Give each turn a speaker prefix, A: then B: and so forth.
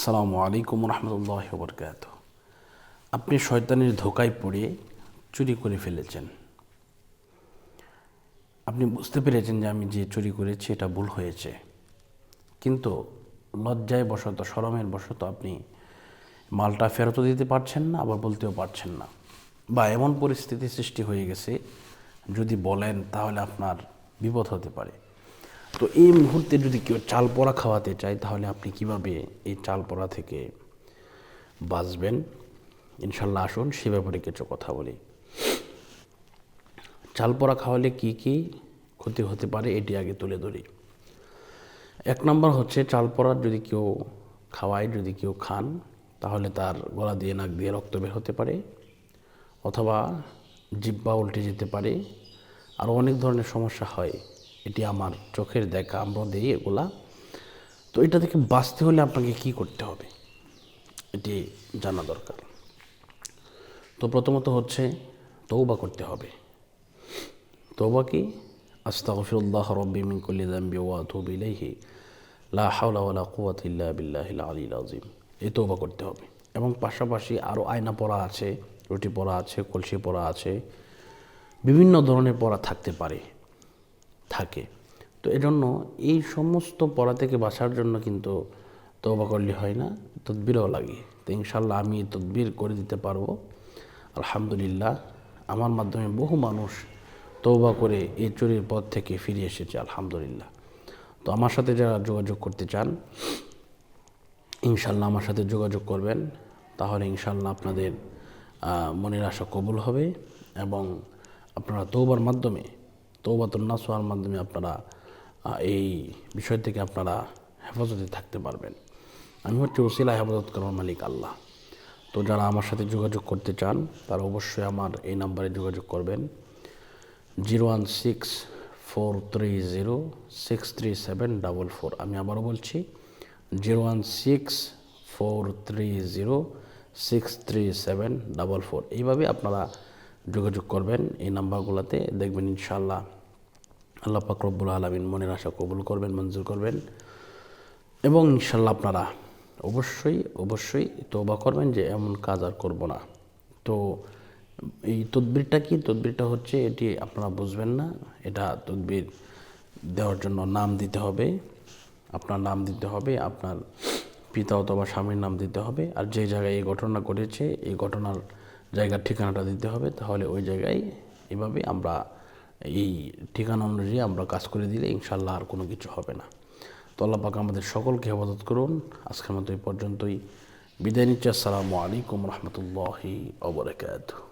A: আসসালামু আলাইকুম রহমতুল্লাহ বরকাত আপনি শয়তানের ধোকায় পড়ে চুরি করে ফেলেছেন। আপনি বুঝতে পেরেছেন যে আমি যে চুরি করেছি, এটা ভুল হয়েছে। কিন্তু লজ্জায় বশত শরমের বশত আপনি মালটা ফেরতও দিতে পারছেন না, আবার বলতেও পারছেন না। বা এমন পরিস্থিতি সৃষ্টি হয়ে গেছে, যদি বলেন তাহলে আপনার বিপদ হতে পারে। তো এই মুহূর্তে যদি কেউ চাল পোড়া খাওয়াতে চায়, তাহলে আপনি কীভাবে এই চাল পোড়া থেকে বাঁচবেন? ইনশাল্লাহ আসুন, সে ব্যাপারে কিছু কথা বলি। চাল পোড়া খাওয়ালে কি কি ক্ষতি হতে পারে এটি আগে তুলে ধরি। এক নম্বর হচ্ছে, চাল পোড়ার যদি কেউ খাওয়ায়, যদি কেউ খান, তাহলে তার গলা দিয়ে, নাক দিয়ে রক্ত বের হতে পারে, অথবা জিব্বা উল্টে যেতে পারে। আরও অনেক ধরনের সমস্যা হয়। এটি আমার চোখের দেখা, আমরা দিই এগুলা। তো এটা থেকে বাঁচতে হলে আপনাকে কি করতে হবে? এটি জানা দরকার। তো প্রথমত হচ্ছে তৌবা করতে হবে। তৌবা কি? আস্তাগফিরুল্লাহ রব্বি মিন কুল্লি যামবি ওয়া আতুবু ইলাইহি। লা হাওলা ওয়ালা কুওয়াতা ইল্লা বিল্লাহিল আলিয়্যিল আযীম। এই তৌবা করতে হবে। এবং পাশাপাশি আরও আয়না পড়া আছে, রুটি পড়া আছে, কলসি পড়া আছে। বিভিন্ন ধরনের পড়া থাকতে পারে। থাকে। তো এজন্য এই সমস্ত পড়া থেকে বাঁচার জন্য কিন্তু তৌবা করলে হয় না, তদবিরও লাগে। তো ইনশাল্লাহ আমি তদবির করে দিতে পারব। আলহামদুলিল্লাহ, আমার মাধ্যমে বহু মানুষ তৌবা করে এই চুরির পথ থেকে ফিরে এসেছে, আলহামদুলিল্লাহ। তো আমার সাথে যারা যোগাযোগ করতে চান ইনশাল্লাহ আমার সাথে যোগাযোগ করবেন। তাহলে ইনশাল্লাহ আপনাদের মনের আশা কবুল হবে এবং আপনারা তৌবার মাধ্যমে তৌবাতুল নাসোয়ার মাধ্যমে আপনারা এই বিষয় থেকে আপনারা হেফাজতে থাকতে পারবেন। আমি হচ্ছে ওসিলা হেফাজত করার মালিক আল্লাহ। তো যারা আমার সাথে যোগাযোগ করতে চান, তারা অবশ্যই আমার এই নাম্বারে যোগাযোগ করবেন। Zero one six four three zero six three seven double four. আমি আবারও বলছি, zero one six four three zero six three seven double four. এইভাবে আপনারা যোগাযোগ করবেন, এই নাম্বারগুলোতে দেখবেন ইনশাল্লাহ আল্লাহ পাক রব্বুল আলমিন মনের আশা কবুল করবেন, মঞ্জুর করবেন। এবং ইনশাল্লাহ আপনারা অবশ্যই অবশ্যই তৌবা করবেন যে এমন কাজ আর করব না। তো এই তদবিরটা কি? তদবিরটা হচ্ছে এটি আপনারা বুঝবেন না। এটা তদবির দেওয়ার জন্য নাম দিতে হবে। আপনার নাম দিতে হবে, আপনার পিতা অথবা স্বামীর নাম দিতে হবে। আর যে জায়গায় এই ঘটনা ঘটেছে, এই ঘটনার জায়গার ঠিকানাটা দিতে হবে। তাহলে ওই জায়গায় এভাবে আমরা এই ঠিকানা অনুযায়ী আমরা কাজ করে দিলে ইনশাল্লাহ আর কোনো কিছু হবে না। তো আল্লাহ পাক আমাদের সকলকে হেফাজত করুন। আজকের মতো এই পর্যন্তই। বিদায় নিচ্ছি। আসসালামু আলাইকুম রহমতুল্লাহি অবরাকাতুহ